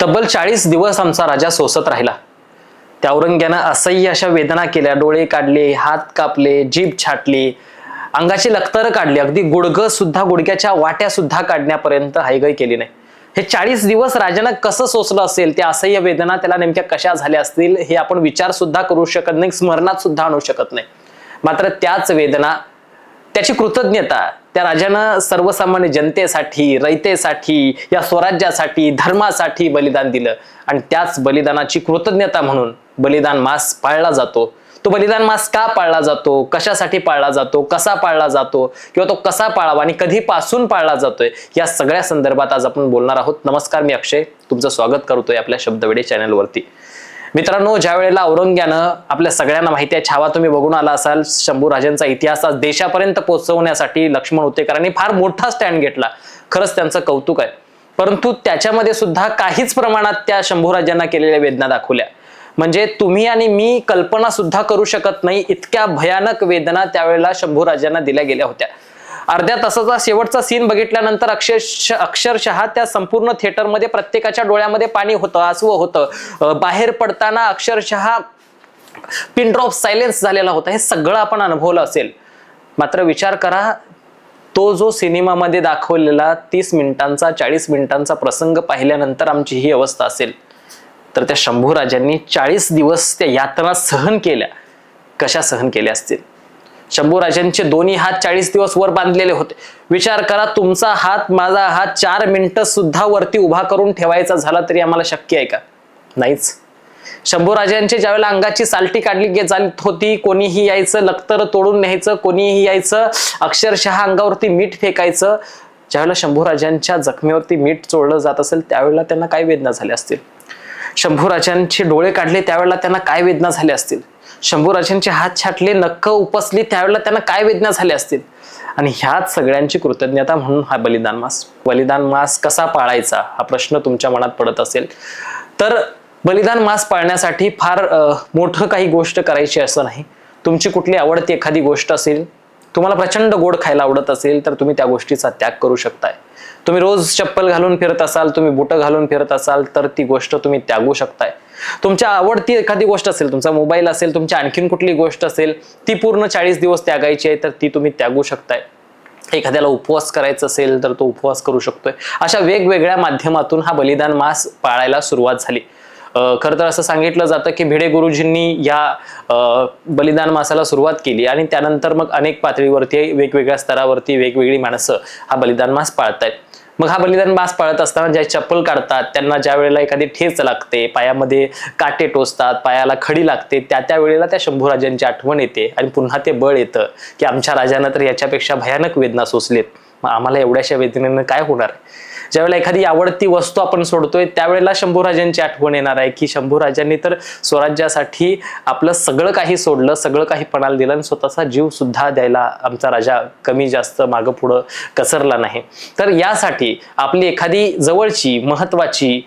तब्बल चाळीस दिवस आमचा राजा सोसत राहिला. त्या औरंग्यानं असह्य अशा वेदना केल्या. डोळे काढले हात कापले जीभ छाटली अंगाची लखतर काढली. अगदी गुडघं सुद्धा गुडघ्याच्या वाट्या सुद्धा काढण्यापर्यंत हायगय केली नाही. हे चाळीस दिवस राजानं कसं सोसलं असेल त्या असह्य वेदना त्याला नेमक्या कशा झाल्या असतील हे आपण विचार सुद्धा करू शकत नाही स्मरणात सुद्धा आणू शकत नाही. मात्र त्याच वेदना त्याची कृतज्ञता त्या राजानं सर्वसामान्य जनतेसाठी रयतेसाठी या स्वराज्यासाठी धर्मासाठी बलिदान दिलं. आणि त्याच बलिदानाची कृतज्ञता म्हणून बलिदान मास पाळला जातो. तो बलिदान मास का पाळला जातो? कशासाठी पाळला जातो? कसा पाळला जातो? किंवा तो कसा पाळावा आणि कधीपासून पाळला जातोय? या सगळ्या संदर्भात आज आपण बोलणार आहोत. नमस्कार मी अक्षय. तुमचं स्वागत करतोय आपल्या शब्दवेडे चॅनलवरती मित्रांनो ज्या वेळेला औरंग्यानं आपल्या सगळ्यांना माहिती आहे छावा तुम्ही बघून आला असाल शंभूराजांचा इतिहास आज देशापर्यंत पोहोचवण्यासाठी लक्ष्मण होतेकरांनी फार मोठा स्टँड घेतला. खरंच त्यांचं कौतुक आहे. परंतु त्याच्यामध्ये सुद्धा काहीच प्रमाणात त्या शंभूराजांना केलेल्या वेदना दाखवल्या. म्हणजे तुम्ही आणि मी कल्पना सुद्धा करू शकत नाही इतक्या भयानक वेदना त्यावेळेला शंभूराजांना दिल्या गेल्या होत्या. अर्ध्या तासाचा शेवटचा सीन बघितल्यानंतर अक्षरश अक्षरशः त्या संपूर्ण थिएटरमध्ये प्रत्येकाच्या डोळ्यामध्ये पाणी होतं आसवं होतं. बाहेर पडताना अक्षरशः पिन ड्रॉप सायलेन्स झालेला होता. हे सगळं आपण अनुभवलं असेल. मात्र विचार करा तो जो सिनेमामध्ये दाखवलेला तीस मिनिटांचा चाळीस मिनिटांचा प्रसंग पाहिल्यानंतर आमची ही अवस्था असेल. तर त्या शंभूराजांनी चाळीस दिवस त्या यातना सहन केल्या. कशा सहन केल्या असतील? शंभूराजांचे दोन्ही हात चाळीस दिवस वर बांधलेले होते. विचार करा तुमचा हात माझा हात चार मिनिटं सुद्धा वरती उभा करून ठेवायचा झाला तरी आम्हाला शक्य आहे का? नाहीच. शंभूराजांची ज्यावेळेला अंगाची सालटी काढली गे- जात होती कोणीही यायचं लखतर तोडून न्यायचं कोणीही यायचं अक्षरशः अंगावरती मीठ फेकायचं ज्यावेळेला शंभूराजांच्या जखमेवरती मीठ चोळलं जात असेल त्यावेळेला त्यांना काय वेदना झाल्या असतील? शंभूराजांचे डोळे काढले त्यावेळेला त्यांना काय वेदना झाल्या असतील? शंभूराजांचे हात छाटले नक्क उपसली त्यावेळेला त्यांना काय वेदना झाल्या असतील? आणि ह्याच सगळ्यांची कृतज्ञता म्हणून हा बलिदान मास बलिदान मास कसा पाळायचा हा प्रश्न तुमच्या मनात पडत असेल. तर बलिदान मास पाळण्यासाठी फार मोठं काही गोष्ट करायची असं नाही. तुमची कुठली आवडती एखादी गोष्ट असेल तुम्हाला प्रचंड गोड खायला आवडत असेल तर तुम्ही त्या गोष्टीचा त्याग करू शकताय. तुम्ही रोज चप्पल घालून फिरत असाल तुम्ही बुटं घालून फिरत असाल तर ती गोष्ट तुम्ही त्यागू शकताय. तुमच्या आवडती एखादी गोष्ट असेल तुमचा मोबाईल असेल तुमची आणखीन कुठली गोष्ट असेल ती पूर्ण चाळीस दिवस त्यागायची आहे तर ती तुम्ही त्यागू शकताय. एखाद्याला उपवास करायचा असेल तर तो उपवास करू शकतोय. अशा वेगवेगळ्या माध्यमातून हा बलिदान मास पाळायला सुरुवात झाली. खरं तर असं सांगितलं जातं की भिडे गुरुजींनी या बलिदान मासाला सुरुवात केली आणि त्यानंतर मग अनेक पातळीवरती वेगवेगळ्या स्तरावरती वेगवेगळी माणसं हा बलिदान मास पाळतायत. मग हा बलिदान मास पाळत असताना ज्या चप्पल काढतात त्यांना ज्या वेळेला एखादी ठेच लागते पायामध्ये काटे टोचतात पायाला खडी लागते त्या त्या वेळेला त्या शंभूराजांची आठवण येते आणि पुन्हा ते बळ येतं की आमच्या राजानं तर याच्यापेक्षा भयानक वेदना सोसलेत. मग आम्हाला एवढ्याशा वेदनेनं काय होणार? आहे ज्यावेळेला एखादी आवडती वस्तू आपण सोडतोय त्यावेळेला शंभूराजांची आठवण येणार आहे की शंभूराजांनी तर स्वराज्यासाठी आपलं सगळं काही सोडलं सगळं काही पणाला दिलं आणि स्वतःचा जीव सुद्धा द्यायला आमचा राजा कमी जास्त मागं पुढं कसरला नाही. तर यासाठी आपली एखादी जवळची महत्वाची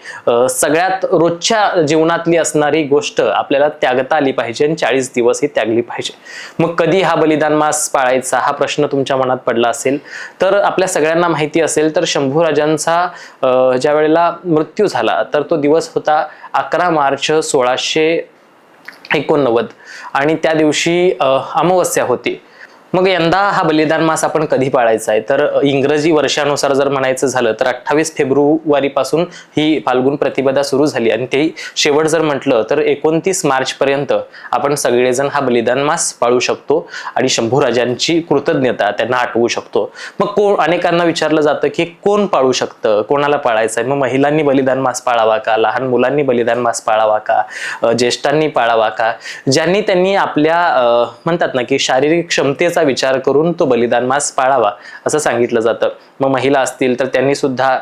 सगळ्यात रोजच्या जीवनातली असणारी गोष्ट आपल्याला त्यागता आली पाहिजे आणि चाळीस दिवस ही त्यागली पाहिजे. मग कधी हा बलिदान मास पाळायचा हा प्रश्न तुमच्या मनात पडला असेल तर आपल्या सगळ्यांना माहिती असेल तर शंभूराजांचा अं, ज्या वेळेला मृत्यू झाला तर तो दिवस होता अकरा मार्च सोळाशे एकोणनव्वद. आणि त्या दिवशी अमावस्या होती. मग यंदा हा बलिदान मास आपण कधी पाळायचा आहे? तर इंग्रजी वर्षानुसार जर म्हणायचं झालं तर अठ्ठावीस फेब्रुवारी पासून ही फाल्गुन प्रतिपदा सुरू झाली. आणि ते शेवट जर म्हटलं तर एकोणतीस मार्च पर्यंत आपण सगळेजण हा बलिदान मास पाळू शकतो आणि शंभूराजांची कृतज्ञता त्यांना आठवू शकतो. मग कोण अनेकांना विचारलं जातं की कोण पाळू शकतं? कोणाला पाळायचं आहे? मग महिलांनी बलिदान मास पाळावा का? लहान मुलांनी बलिदान मास पाळावा का? ज्येष्ठांनी पाळावा का? ज्यांनी त्यांनी आपल्या म्हणतात ना की शारीरिक क्षमतेचा विचार करून तो बलिदान मास पाळावा असं सांगितलं जातं. मग महिला असतील तर त्यांनी सुद्धा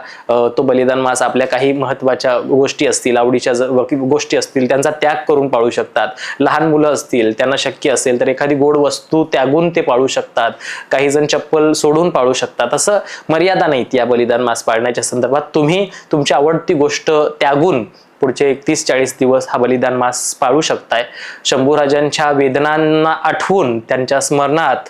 तो बलिदान मास आपल्या काही महत्त्वाच्या गोष्टी असतील आवडीच्या गोष्टी असतील त्यांचा त्याग करून पाळू शकतात. लहान मुलं असतील त्यांना शक्य असेल तर एखादी गोड वस्तू त्यागून ते पाळू शकतात. काही जण चप्पल सोडून पाळू शकतात. असं मर्यादा नाहीत या बलिदान मास पाळण्याच्या संदर्भात. तुम्ही तुमची आवडती गोष्ट त्यागून पुढचे एकतीस चाळीस दिवस हा बलिदान मास पाळू शकताय. शंभूराजांच्या वेदनांना आठवून त्यांच्या स्मरणात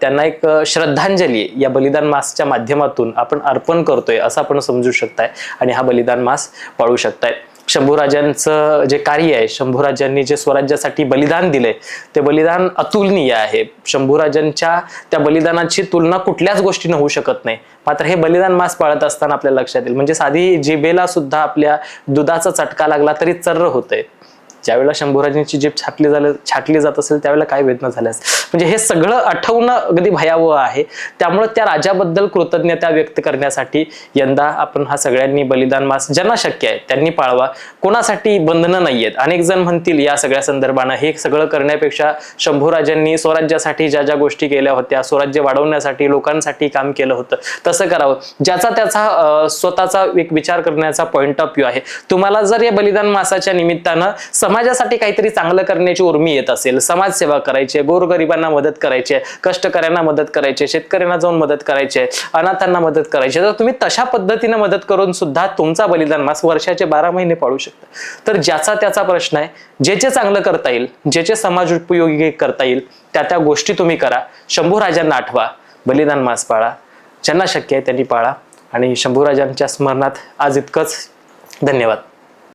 त्यांना एक श्रद्धांजली या बलिदान मासच्या माध्यमातून आपण अर्पण करतोय असं आपण समजू शकताय आणि हा बलिदान मास पाळू शकताय. शंभूराजांचं जे कार्य आहे शंभूराजांनी जे स्वराज्यासाठी बलिदान दिलंय ते बलिदान अतुलनीय आहे. शंभूराजांच्या त्या बलिदानाची तुलना कुठल्याच गोष्टीनं होऊ शकत नाही. मात्र हे बलिदान मास पाळत असताना आपल्या लक्षात येईल. म्हणजे साधी जिभेला सुद्धा आपल्या दुधाचा चटका लागला तरी चर्र होतंय. ज्यावेळेला शंभूराजांची जीभ छाटली झालं छाटली जात असेल त्यावेळेला काय वेदना झाल्यास म्हणजे हे सगळं आठवणं अगदी भयावह आहे. त्यामुळे त्या राजाबद्दल कृतज्ञता व्यक्त करण्यासाठी यंदा आपण हा सगळ्यांनी बलिदान मास ज्यांना शक्य आहे त्यांनी पाळवा. कोणासाठी बंधनं नाहीयेत. अनेक जण म्हणतील या सगळ्या संदर्भानं हे सगळं करण्यापेक्षा शंभूराजांनी स्वराज्यासाठी ज्या ज्या गोष्टी केल्या होत्या स्वराज्य वाढवण्यासाठी लोकांसाठी काम केलं होतं तसं करावं. ज्याचा त्याचा स्वतःचा एक विचार करण्याचा पॉइंट ऑफ व्ह्यू आहे. तुम्हाला जर या बलिदान मासाच्या निमित्तानं समाजासाठी काहीतरी चांगलं करण्याची उर्मी येत असेल समाजसेवा करायची आहे गोरगरिबांना मदत करायची आहे कष्टकऱ्यांना मदत करायची आहे शेतकऱ्यांना जाऊन मदत करायची आहे अनाथांना मदत करायची आहे तर तुम्ही तशा पद्धतीने मदत करून सुद्धा तुमचा बलिदान मास वर्षाचे बारा महिने पाळू शकता. तर ज्याचा त्याचा प्रश्न आहे जे जे चांगलं करता येईल जे जे समाज उपयोगी करता येईल त्या त्या गोष्टी तुम्ही करा. शंभूराजांना आठवा बलिदान मास पाळा. ज्यांना शक्य आहे त्यांनी पाळा. आणि शंभूराजांच्या स्मरणात आज इतकंच. धन्यवाद.